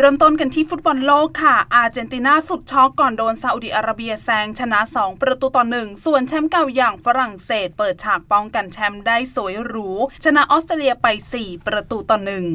เริ่มต้นกันที่ฟุตบอลโลกค่ะ อาร์เจนตินาสุดช็อกก่อนโดนซาอุดิอาระเบียแซงชนะ 2 ประตูต่อหนึ่งส่วนแชมป์เก่าอย่างฝรั่งเศส เปิดฉากป้องกันแชมป์ได้สวยหรู ชนะออสเตรเลียไป 4 ประตูต่อหนึ่ง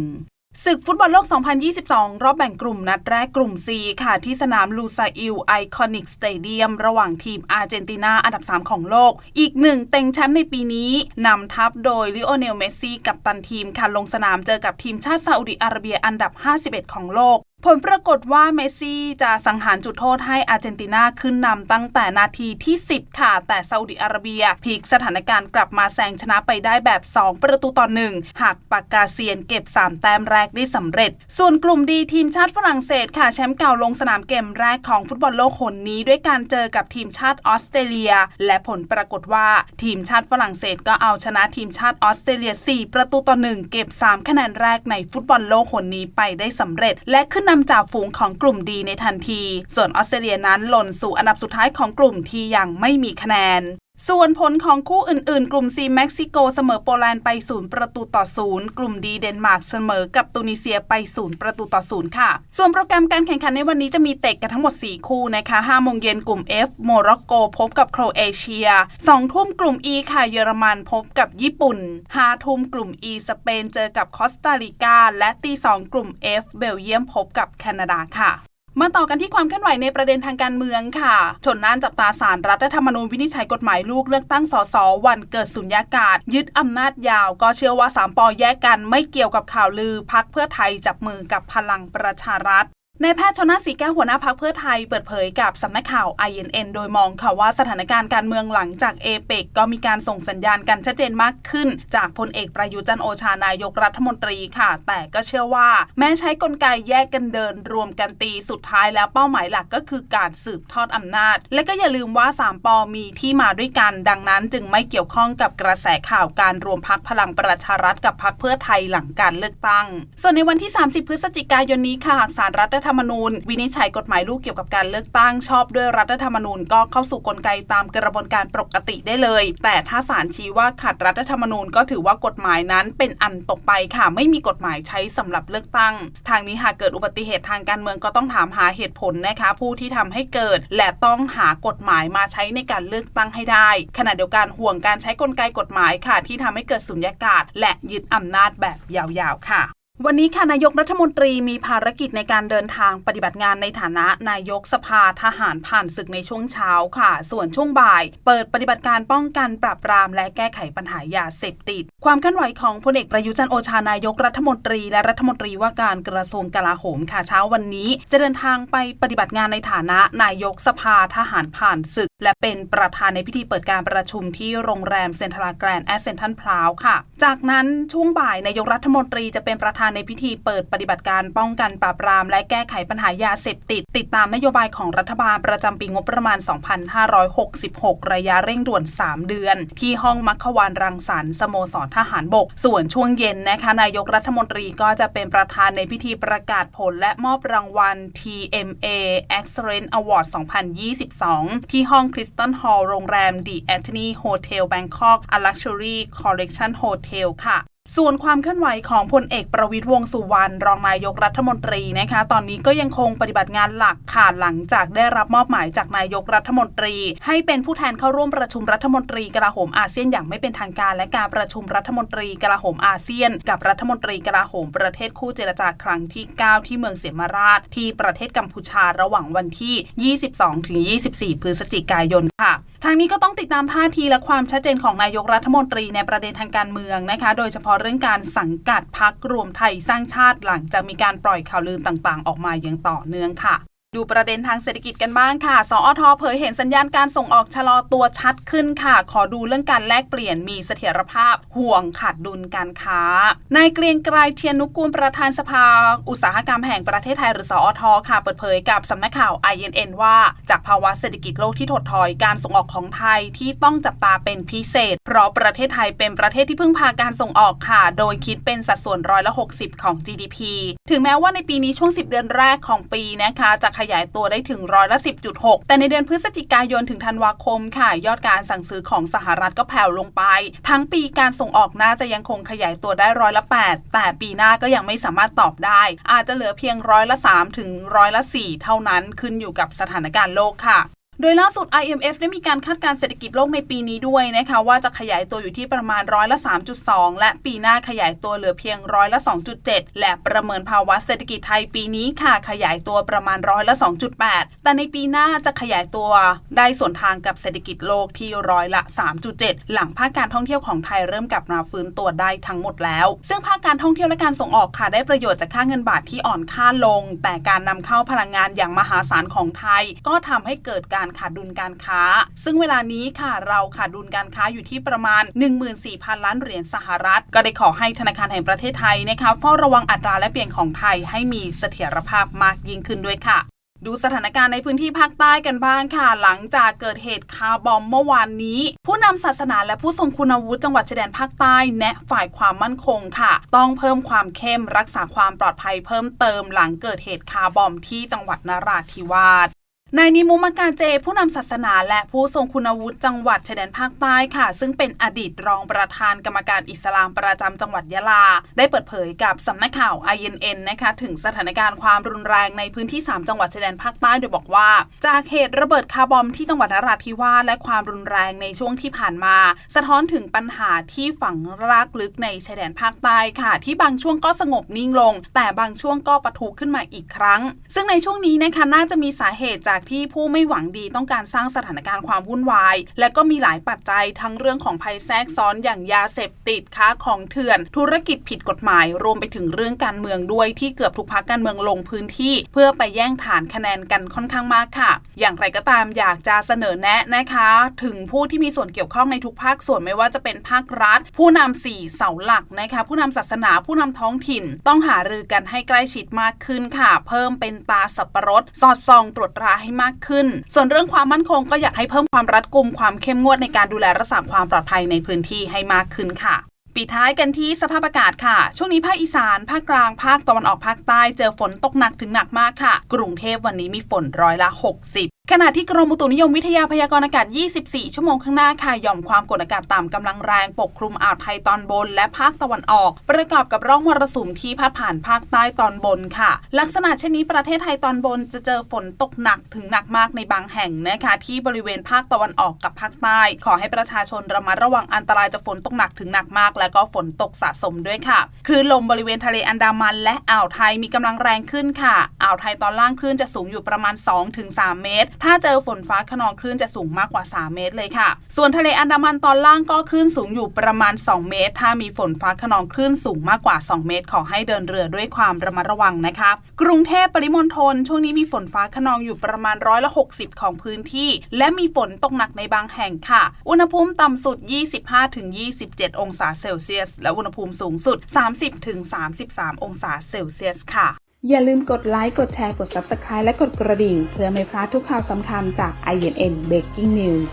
ศึกฟุตบอลโลก 2022 รอบแบ่งกลุ่มนัดแรกกลุ่ม C ค่ะ ที่สนามลูซาอิลไอคอนิกสเตเดียมระหว่างทีมอาร์เจนตินาอันดับ 3 ของโลก อีกหนึ่งเต็งแชมป์ในปีนี้ นำทัพโดยลิโอเนลเมสซี่กับตันทีมค่ะลงสนามเจอกับทีมชาติซาอุดิอาระเบียอันดับ 51 ของโลก ผลปรากฏว่าเมซี่จะสังหารจุดโทษให้อาร์เจนตินาขึ้นนำตั้งแต่นาทีที่ 10 ค่ะ แต่ซาอุดิอาระเบียพลิกสถานการณ์กลับมาแซงชนะไปได้แบบ 2 ประตูต่อหนึ่งหากปากกาเซียนเก็บ 3 แต้มแรกได้สำเร็จ ส่วนกลุ่มดีทีมชาติฝรั่งเศสค่ะ แชมป์เก่าลงสนามเกมแรกของฟุตบอลโลกหนนี้ ด้วยการเจอกับทีมชาติออสเตรเลีย และผลปรากฏว่าทีมชาติฝรั่งเศสก็เอาชนะทีมชาติออสเตรเลีย 4 ประตูต่อหนึ่งเก็บ 3 คะแนนแรกในฟุตบอลโลกหนนี้ไปได้สำเร็จ และขึ้นนำจ่าฝูงของกลุ่มดีในทันที ส่วนออสเตรเลียนั้นหล่นสู่อันดับสุดท้ายของกลุ่มที่ยังไม่มีคะแนน ส่วนผลของคู่อื่น ๆ กลุ่ม C เม็กซิโกเสมอโปแลนด์ไป 0 ประตูต่อ 0 กลุ่มดีเดนมาร์กเสมอกับตูนิเซียไป 0 ประตูต่อ 0 ค่ะ ส่วนโปรแกรมการแข่งขันในวันนี้จะมีเตะกันทั้งหมด 4 คู่นะคะ5โมงเย็นกลุ่ม F โมร็อกโกพบกับโครเอเชีย2ทุ่มกลุ่ม E ค่ะเยอรมันพบกับญี่ปุ่น5ทุ่มกลุ่ม E สเปนเจอกับคอสตาริกาและตี2กลุ่ม F เบลเยียมพบกับแคนาดาค่ะ มาต่อกันที่ความเคลื่อนไหวในประเด็นทางการเมืองค่ะ ชนน่านจับตาสารรัฐธรรมนูญวินิจฉัยกฎหมายลูกเลือกตั้งสสวันเกิดสุญญากาศ ยึดอำนาจยาวก็เชื่อว่าสามปอแยกกันไม่เกี่ยวกับข่าวลือพักเพื่อไทยจับมือกับพลังประชารัฐ นายแพทย์ชนน่านสีแก้วหัวหน้าพักเพื่อไทยเปิดเผยกับสำนักข่าว INN โดยมองค่ะว่าสถานการณ์การเมืองหลังจากเอเปกก็มีการส่งสัญญาณกันชัดเจนมากขึ้น จากพลเอกประยุจันโอชานายกรัฐมนตรีค่ะ แต่ก็เชื่อว่า แม้ใช้กลไกแยกกันเดิน รวมกันตีสุดท้ายแล้วเป้าหมายหลักก็คือการสืบทอดอำนาจ และก็อย่าลืมว่า 3ปอมีที่มาด้วยกัน ดังนั้นจึงไม่เกี่ยวข้องกับกระแสข่าวการรวมพักพลังประชารัฐกับพักเพื่อไทยหลังการเลือกตั้ง ส่วนในวันที่ 30 พฤศจิกายนนี้ค่ะหากสารรัฐธรรมนูญ วินิจฉัยกฎหมายลูกเกี่ยวกับการเลือกตั้งชอบด้วยรัฐธรรมนูญก็เข้าสู่กลไกตามกระบวนการปกติได้เลย แต่ถ้าศาลชี้ว่าขัดรัฐธรรมนูญก็ถือว่ากฎหมายนั้นเป็นอันตกไปค่ะ ไม่มีกฎหมายใช้สำหรับเลือกตั้ง ทางนี้หากเกิดอุบัติเหตุทางการเมืองก็ต้องถามหาเหตุผลนะคะ ผู้ที่ทำให้เกิด และต้องหากฎหมายมาใช้ในการเลือกตั้งให้ได้ ขณะเดียวกันห่วงการใช้กลไกกฎหมายค่ะ ที่ทำให้เกิดสุญญากาศ และยึดอำนาจแบบยาวๆค่ะ วันนี้ค่ะนายกรัฐมนตรีมีภารกิจในการเดินทางปฏิบัติงานในฐานะนายกสภาทหารผ่านศึกในช่วงเช้าค่ะ ส่วนช่วงบ่าย เปิดปฏิบัติการป้องกันปราบปรามและแก้ไขปัญหายาเสพติด ความเคลื่อนไหวของพลเอกประยุจันทร์โอชานายกรัฐมนตรี และรัฐมนตรีว่าการกระทรวงกลาโหมค่ะเช้าวันนี้ จะเดินทางไปปฏิบัติงานในฐานะนายกสภาทหารผ่านศึก และเป็นประธานในพิธีเปิดการประชุมที่โรงแรมเซ็นทรัลแกรนด์แอสเซนทันพลาวค่ะ จากนั้นช่วงบ่ายนายกรัฐมนตรีจะเป็นประธานในพิธีเปิดปฏิบัติการป้องกันปราบปราม และแก้ไขปัญหายาเสพติด ติดตามนโยบายของรัฐบาลประจำปีงบประมาณ 2566 ระยะเร่งด่วน 3 เดือน ที่ห้องมัคควานรังสรรค์สโมสรทหารบก ส่วนช่วงเย็นนะคะนายกรัฐมนตรีก็จะเป็นประธานในพิธีประกาศผลและมอบรางวัล TMA Excellence Award 2022 ที่ห้องคริสตันฮอลล์โรงแรม The Anthony Hotel Bangkok a Luxury Collection Hotel ค่ะ ส่วนความเคลื่อนไหวของพลเอกประวิตยวงสุวรรณรองนายกรัฐมนตรีนะคะ ตอนนี้ก็ยังคงปฏิบัติงานหลักค่ะหลังจากได้รับมอบหมายจากนายกรัฐมนตรี ให้เป็นผู้แทนเข้าร่วมประชุมรัฐมนตรีกลาโหมอาเซียนอย่างไม่เป็นทางการและการประชุมรัฐมนตรีกลาโหมอาเซียน กับรัฐมนตรีกลาโหมประเทศคู่เจรจาครั้งที่ 9 ที่เมืองเสียมราช ที่ประเทศกัมพูชาระหว่างวันที่ 22-24 พฤศจิกายนค่ะ ทางนี้ก็ต้องติดตามท่าทีและความชัดเจนของนายกรัฐมนตรีในประเด็นทางการเมืองนะคะ โดยเฉพาะเรื่องการสังกัดพักรวมไทยสร้างชาติหลังจากมีการปล่อยข่าวลือต่างๆ ออกมาอย่างต่อเนื่องค่ะ ดูประเด็นทางเศรษฐกิจกันบ้างค่ะ สอทอเผยเห็นสัญญาณการส่งออกชะลอตัวชัดขึ้นค่ะ ขอดูเรื่องการแลกเปลี่ยนมีเสถียรภาพ ห่วงขาดดุลการค้า นายเกรียงไกรเทียนนุกูลประธานสภา อุตสาหกรรมแห่งประเทศไทยหรือสอทอค่ะ เปิดเผยกับสำนักข่าว INN ว่า จากภาวะเศรษฐกิจโลกที่ถดถอยการส่งออกของไทยที่ต้องจับตาเป็นพิเศษ เพราะประเทศไทยเป็นประเทศที่พึ่งพาการส่งออกค่ะ โดยคิดเป็นสัดส่วนร้อยละ60 ของ GDP ถึงแม้ว่าในปีนี้ช่วง 10 เดือนแรกของปีนะคะจะขยายตัวได้ถึงร้อยละ 10.6 แต่ในเดือนพฤศจิกายนถึงธันวาคมค่ะ ยอดการสั่งซื้อของสหรัฐก็แผ่วลงไป ทั้งปีการส่งออกน่าจะยังคงขยายตัวได้ร้อยละ 8 แต่ปีหน้าก็ยังไม่สามารถตอบได้ อาจจะเหลือเพียงร้อยละ3ถึงร้อยละ4เท่านั้นขึ้นอยู่กับสถานการณ์โลกค่ะ โดยล่าสุด IMF ได้มีการคาดการณ์เศรษฐกิจโลกในปีนี้ด้วยนะคะว่าจะขยายตัวอยู่ที่ประมาณร้อยละ 3.2 และปีหน้าขยายตัวเหลือเพียงร้อยละ 2.7 และประเมินภาวะเศรษฐกิจไทยปีนี้ค่ะขยายตัวประมาณร้อยละ 2.8 แต่ในปีหน้าจะขยายตัวได้ส่วนทางกับเศรษฐกิจโลกที่ร้อยละ 3.7 หลังภาคการท่องเที่ยวของไทยเริ่มกลับมาฟื้นตัวได้ทั้งหมดแล้ว ซึ่งภาคการท่องเที่ยวและการส่งออกค่ะได้ประโยชน์จากค่าเงินบาทที่อ่อนค่าลง แต่การนำเข้าพลังงานอย่างมหาศาลของไทย ก็ทำให้เกิดการขาดดุลการค้า ซึ่งเวลานี้ค่ะเราขาดดุลการค้าอยู่ที่ประมาณ 14,000 ล้านเหรียญสหรัฐ ก็ได้ขอให้ธนาคารแห่งประเทศไทยนะคะเฝ้าระวังอัตราและเปลี่ยนของไทยให้มีเสถียรภาพมากยิ่งขึ้นด้วยค่ะดูสถานการณ์ในพื้นที่ภาคใต้กันบ้างค่ะ หลังจากเกิดเหตุคาร์บอมเมื่อวานนี้ ผู้นำศาสนาและผู้ทรงคุณวุฒิจังหวัดชายแดนภาคใต้ แนะฝ่ายความมั่นคงค่ะ ต้องเพิ่มความเข้มรักษาความปลอดภัยเพิ่มเติมหลังเกิดเหตุคาร์บอมที่จังหวัดนราธิวาส นายนิมุมการเจผู้นำศาสนาและผู้ทรงคุณวุฒิจังหวัดชายแดนภาคใต้ค่ะ ซึ่งเป็นอดีตรองประธานกรรมการอิสลามประจำจังหวัดยะลา ได้เปิดเผยกับสำนักข่าว INN นะคะถึงสถานการณ์ความรุนแรงในพื้นที่ 3 จังหวัดชายแดนภาคใต้โดยบอกว่า จากเหตุระเบิดคาร์บอมที่จังหวัดนราธิวาสและความรุนแรงในช่วงที่ผ่านมา สะท้อนถึงปัญหาที่ฝังรากลึกในชายแดนภาคใต้ค่ะ ที่บางช่วงก็สงบนิ่งลง แต่บางช่วงก็ปะทุขึ้นมาอีกครั้ง ซึ่งในช่วงนี้นะคะน่าจะมีสาเหตุจากที่ผู้ไม่หวังดีต้องการสร้างสถานการณ์ความวุ่นวาย และก็มีหลายปัจจัยทั้งเรื่องของภัยแทรกซ้อนอย่างยาเสพติดค้าของเถื่อน ธุรกิจผิดกฎหมาย รวมไปถึงเรื่องการเมืองด้วยที่เกือบทุกพักการเมืองลงพื้นที่ เพื่อไปแย่งฐานคะแนนกันค่อนข้างมากค่ะ อย่างไรก็ตามอยากจะเสนอแนะนะคะ ถึงผู้ที่มีส่วนเกี่ยวข้องในทุกภาคส่วนไม่ว่าจะเป็นภาครัฐ ผู้นำสี่เสาหลักนะคะ ผู้นำศาสนาผู้นำท้องถิ่น ต้องหารือกันให้ใกล้ชิดมากขึ้นค่ะ เพิ่มเป็นตาสับปะรด สอดส่องตรวจตราให้มากขึ้น ส่วนเรื่องความมั่นคงก็อยากให้เพิ่มความรัดกุมความเข้มงวดในการดูแลรักษาความปลอดภัยในพื้นที่ให้มากขึ้นค่ะปิดท้ายกันที่สภาพอากาศค่ะ ช่วงนี้ภาคอีสาน ภาคกลาง ภาคตะวันออกภาคใต้ เจอฝนตกหนักถึงหนักมากค่ะ กรุงเทพวันนี้มีฝนร้อยละ 60ขณะที่กรมอุตุนิยมวิทยาพยากรณ์อากาศ 24 ชั่วโมงข้างหน้าค่ะหย่อมความกดอากาศต่ำกำลังแรงปกคลุมอ่าวไทยตอนบนและภาคตะวันออก ประกอบกับร่องมรสุมที่พัดผ่านภาคใต้ตอนบนค่ะ ลักษณะเช่นนี้ประเทศไทยตอนบนจะเจอฝนตกหนักถึงหนักมากในบางแห่งนะคะที่บริเวณภาคตะวันออกกับภาคใต้ ขอให้ประชาชนระมัดระวังอันตรายจากฝนตกหนักถึงหนักมาก และก็ฝนตกสะสมด้วยค่ะคลื่นลมบริเวณทะเลอันดามันและอ่าวไทยมีกำลังแรงขึ้นค่ะอ่าวไทยตอนล่างคลื่นจะสูงอยู่ประมาณ 2-3 เมตรถ้าเจอฝนฟ้าขนองคลื่นจะสูงมากกว่า 3 เมตรเลยค่ะ ส่วนทะเลอันดามันตอนล่างก็คลื่นสูงอยู่ประมาณ 2 เมตร ถ้ามีฝนฟ้าขนองคลื่นสูงมากกว่า 2 เมตร ขอให้เดินเรือด้วยความระมัดระวังนะคะ กรุงเทพปริมณฑลช่วงนี้มีฝนฟ้าขนองอยู่ประมาณร้อยละ60 ของพื้นที่ และมีฝนตกหนักในบางแห่งค่ะ อุณหภูมิต่ำสุด 25-27 องศาเซลเซียส และอุณหภูมิสูงสุด 30-33 องศาเซลเซียสค่ะ อย่าลืมกดไลค์ กดแชร์ กด Subscribe และกดกระดิ่ง เพื่อไม่พลาดทุกข่าวสำคัญจาก INN Breaking News